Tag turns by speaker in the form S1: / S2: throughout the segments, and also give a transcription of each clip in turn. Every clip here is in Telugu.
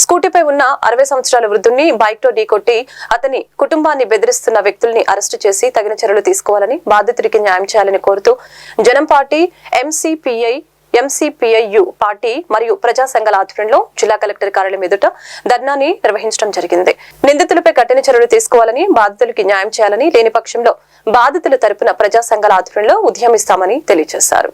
S1: స్కూటీపై ఉన్న అరవై సంవత్సరాల వృద్ధుణ్ణి బైక్తో ఢీకొట్టి అతని కుటుంబాన్ని బెదిరిస్తున్న వ్యక్తుల్ని అరెస్టు చేసి తగిన చర్యలు తీసుకోవాలని బాధితుడికి న్యాయం చేయాలని కోరుతూ జనం పార్టీ ఎంసీపీఐ ఎంసీపీఐయు పార్టీ మరియు ప్రజా సంఘాల ఆధ్వర్యంలో జిల్లా కలెక్టర్ కార్యాలయం ఎదుట ధర్నాని నిర్వహించడం జరిగింది. నిందితులపై కఠిన చర్యలు తీసుకోవాలని బాధితులకి న్యాయం చేయాలని లేని పక్షంలో బాధితుల తరపున ప్రజా సంఘాల ఆధ్వర్యంలో ఉద్యమిస్తామని తెలియజేశారు.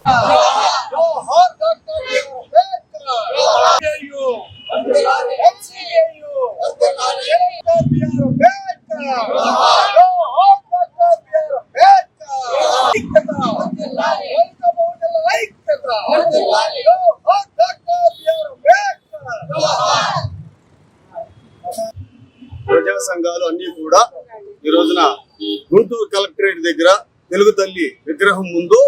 S2: ప్రజా సంఘాలు అన్ని కూడా ఈ రోజున గుంటూరు కలెక్టరేట్ దగ్గర తెలుగు తల్లి విగ్రహం ముందు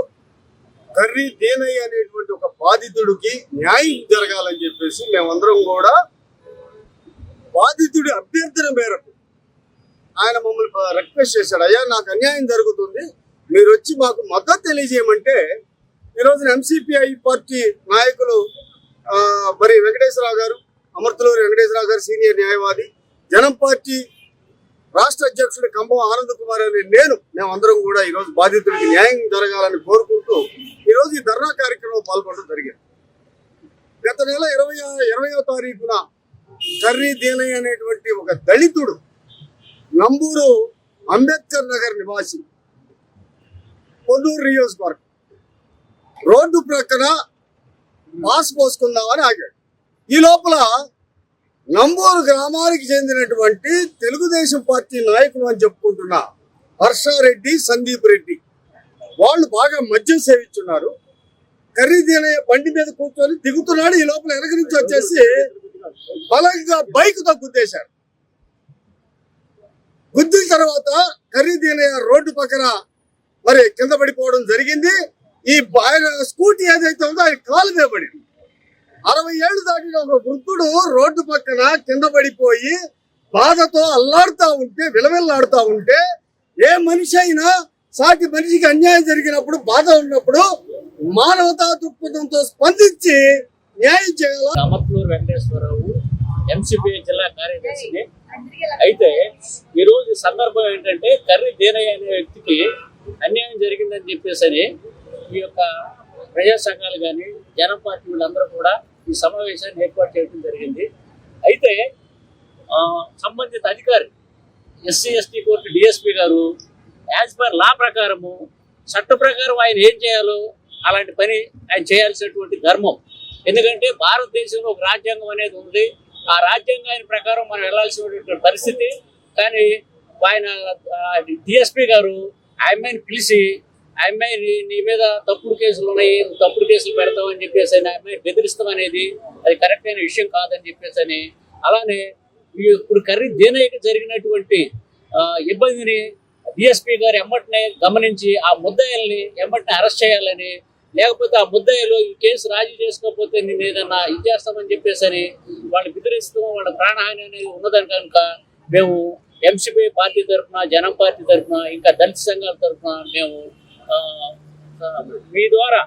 S2: కర్రీ దేనయ్య అనేటువంటి ఒక బాధితుడికి న్యాయం జరగాలని చెప్పేసి మేమందరం కూడా బాధితుడి అభ్యర్థన మేరకు ఆయన మమ్మల్ని రిక్వెస్ట్ చేశాడు. అయ్యా నాకు అన్యాయం జరుగుతుంది. మీరు వచ్చి మాకు మద్దతు తెలియజేయమంటే ఈ రోజున ఎంసీపీఐ పార్టీ నాయకులు మరి వెంకటేశ్వరరావు గారు అమర్తలూరి వెంకటేశ్వరరావు గారు సీనియర్ న్యాయవాది జనం పార్టీ రాష్ట్ర అధ్యక్షుడు కంబం ఆనంద్ కుమార్ అనే నేను మేమందరం కూడా ఈ రోజు బాధితుడికి న్యాయం జరగాలని కోరుకుంటూ ఈ రోజు ఈ ధర్నా కార్యక్రమం పాల్గొనడం జరిగింది. గత నెల ఇరవై ఇరవయో తారీఖున కర్రీ దీనయ్య అనేటువంటి ఒక దళితుడు నంబూరు అంబేద్కర్ నగర్ నివాసి పొన్నూరు నియోజకవర్గం. రోడ్డు ప్రక్కన మాస్క్ పోసుకుందామని ఆగాడు. ఈ లోపల నంబూరు గ్రామానికి చెందినటువంటి తెలుగుదేశం పార్టీ నాయకులు అని చెప్పుకుంటున్న హర్షారెడ్డి సందీప్ రెడ్డి. వాళ్ళు బాగా మద్యం సేవించున్నారు తినే బండి మీద కూర్చొని దిగుతున్నాడు. ఈ లోపల వెనక నుంచి వచ్చేసి బలంగా బైక్తో గుద్దేశారు. గుద్దిన తర్వాత ఖరీదైన రోడ్డు పక్కన మరి కింద పడిపోవడం జరిగింది. ఈ బ- స్కూటీ ఏదైతే ఉందో అది కాలు మీద పడింది. అరవై ఏళ్ళు దాటిన ఒక వృద్ధుడు రోడ్డు పక్కన కింద పడిపోయి బాధతో అల్లాడుతా ఉంటే విలవిల్లాడుతా ఉంటే ఏ మనిషి అయినా సాటి మనిషికి అన్యాయం జరిగినప్పుడు బాధ ఉన్నప్పుడు మానవతా దృక్పథంతో స్పందించి న్యాయం చేయాలి?
S3: అమర్పూర్ వెంకటేశ్వరరావు ఎంసీపీ జిల్లా కార్యదర్శిని. అయితే ఈ రోజు సందర్భం ఏంటంటే కర్రీ దేనయ్య అనే వ్యక్తికి అన్యాయం జరిగిందని చెప్పేసి ఈ యొక్క ప్రజా సంఘాలు కానీ జనం పార్టీ వీళ్ళందరూ కూడా ఈ సమావేశాన్ని ఏర్పాటు చేయడం జరిగింది. అయితే సంబంధిత అధికారి ఎస్సీ ఎస్టీ కోర్టు డిఎస్పీ గారు యాజ్ పర్ లా ప్రకారము చట్ట ప్రకారం ఆయన ఏం చేయాలో అలాంటి పని ఆయన చేయాల్సినటువంటి ధర్మం. ఎందుకంటే భారతదేశంలో ఒక రాజ్యాంగం అనేది ఉంది. ఆ రాజ్యాంగాన్ని ప్రకారం మనం వెళ్ళాల్సినటువంటి పరిస్థితి. కానీ ఆయన డిఎస్పీ గారు ఆ పిలిచి ఆ అమ్మాయిని నీ మీద తప్పుడు కేసులు ఉన్నాయి తప్పుడు కేసులు పెడతామని చెప్పేసి అని అమ్మాయి అమ్మాయిని బెదిరిస్తాం అనేది అది కరెక్ట్ అయిన విషయం కాదని చెప్పేసి అని. అలానే ఇప్పుడు కర్రీ దేనయ్యకి జరిగినటువంటి ఇబ్బందిని డిఎస్పీ గారు ఎమ్మటినే గమనించి ఆ ముద్దాయిల్ని ఎమ్మటినే అరెస్ట్ చేయాలని లేకపోతే ఆ ముద్దాయిలు ఈ కేసు రాజీ చేసుకోకపోతే నేను ఏదన్నా ఇది చేస్తామని చెప్పేసి అని వాళ్ళు బెదిరిస్తూ వాళ్ళ ప్రాణహాని అనేది ఉన్నదని కనుక మేము ఎంసీపీ పార్టీ తరఫున జనం పార్టీ తరఫున ఇంకా దళిత సంఘాల తరఫున మేము మీ ద్వారా